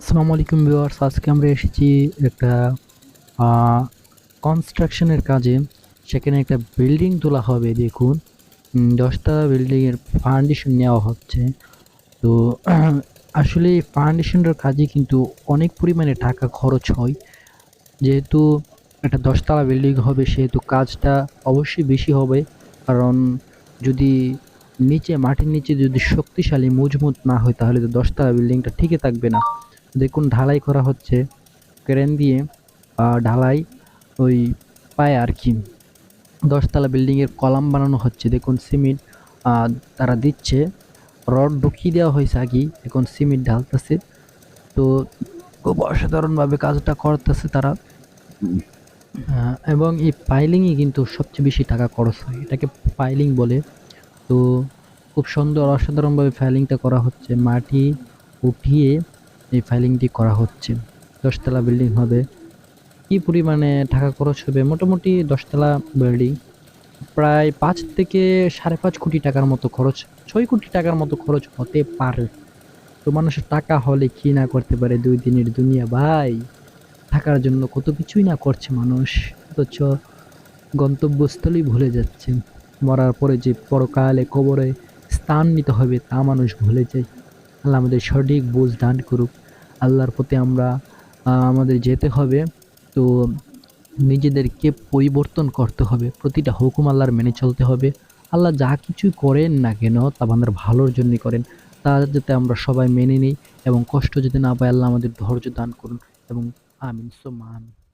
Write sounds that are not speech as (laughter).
আসসালামু আলাইকুম ভিউয়ার্স, আজকে আমরা এসেছি একটা কনস্ট্রাকশনের কাজে। সেখানে একটা বিল্ডিং তোলা হবে, দেখুন। দশটা বিল্ডিংয়ের ফাউন্ডেশন নেওয়া হচ্ছে। তো, (clears throat) আসলে এই ফাউন্ডেশনের কাজে কিন্তু অনেক পরিমাণে টাকা খরচ হয়। যেহেতু একটা দশতলা বিল্ডিং হবে, সেহেতু কাজটা অবশ্যই বেশি হবে। কারণ, যদি নিচে, মাটির নিচে যদি শক্তিশালী, মজবুত না হয়, তাহলে তো দশতলা বিল্ডিংটা ঠিকই থাকবে না। দেখুন ঢালাই করা হচ্ছে, ক্রেন দিয়ে ঢালাই ওই পায় আর কি। দশতলা বিল্ডিংয়ের কলাম বানানো হচ্ছে, দেখুন সিমেন্ট তারা দিচ্ছে। রড ঢুকিয়ে দেওয়া হয়েছে আগেই, এখন সিমেন্ট ঢালতেছে। তো খুব অসাধারণভাবে কাজটা করতেছে তারা। এবং এই পাইলিংই কিন্তু সবচেয়ে বেশি টাকা খরচ হয়, এটাকে পাইলিং বলে। তো খুব সুন্দর, অসাধারণভাবে ফাইলিংটা করা হচ্ছে। মাটি উঠিয়ে এই ফাইলিংটি করা হচ্ছে। দশতলা বিল্ডিং হবে। কী পরিমাণে টাকা খরচ হবে? মোটামুটি দশতলা বিল্ডিং প্রায় পাঁচ থেকে সাড়ে পাঁচ কোটি টাকার মতো খরচ, ছয় কোটি টাকার মতো খরচ হতে পারে। তো মানুষের টাকা হলে কি না করতে পারে দুই দিনের দুনিয়া? ভাই, থাকার জন্য কত কিছুই না করছে মানুষ। অথচ গন্তব্যস্থলেই ভুলে যাচ্ছে। মরার পরে যে পরকালে কবরে স্থান নিতে হবে তা মানুষ ভুলে যায়। আল্লাহ আমাদের সঠিক বুঝ দান করুক। আল্লাহর প্রতি আমরা আমাদের যেতে হবে। তো নিজেদেরকে পরিবর্তন করতে হবে। প্রতিটা হুকুম আল্লাহর মেনে চলতে হবে। আল্লাহ যা কিছু করেন না কেন, তা আমাদের ভালোর জন্যই করেন। তা যাতে আমরা সবাই মেনে নিই এবং কষ্ট যদি না পাই আল্লাহ আমাদের ধৈর্য দান করুন এবং আমিন। আমিন।